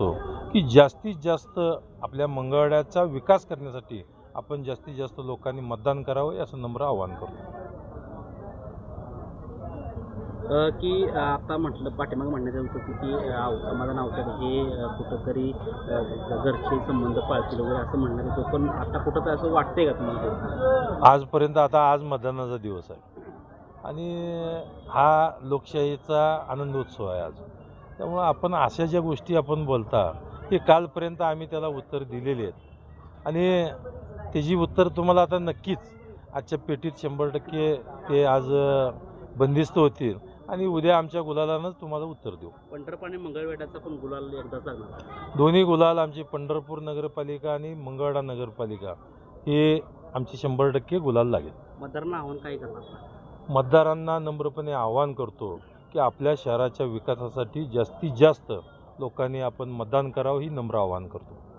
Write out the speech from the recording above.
करतो की जास्तीत जास्त आपल्या मंगळवाड्याचा विकास करण्यासाठी आपण जास्तीत जास्त लोकांनी मतदान करावं असं नम्र आवाहन करतो. की आता म्हटलं पाठीमागं म्हणण्यात येत होतं की आव- समाधान अवचट हे कुठंतरी घरचे संबंध पाळतील वगैरे असं म्हणण्यात येतं पण आता कुठं तर असं वाटतंय का तुम्हाला? आजपर्यंत आता आज मतदानाचा दिवस आहे. आणि हा लोकशाहीचा आनंदोत्सव आहे आज. त्यामुळं आपण अशा ज्या गोष्टी आपण बोलता हे कालपर्यंत आम्ही त्याला उत्तर दिलेली आहेत. आणि त्याची उत्तर तुम्हाला आता नक्कीच आजच्या पेटीत शंभर टक्के ते आज बंदिस्त होतील. आणि उद्या आमच्या गुलालानंच तुम्हाला उत्तर देऊ. पंढरपूर आणि मंगळवेढ्याचा पण गुलाल एकदाच दोन्ही गुलाल आमची पंढरपूर नगरपालिका आणि मंगळवाडा नगरपालिका हे आमची शंभर टक्के गुलाल लागेल. मतदारांना आव्हान काय करणार? मतदारांना नम्रपणे आवाहन करतो की आपल्या शहराच्या विकासासाठी जास्तीत जास्त लोकांनी आपण मतदान करावं ही नम्र आवाहन करतो.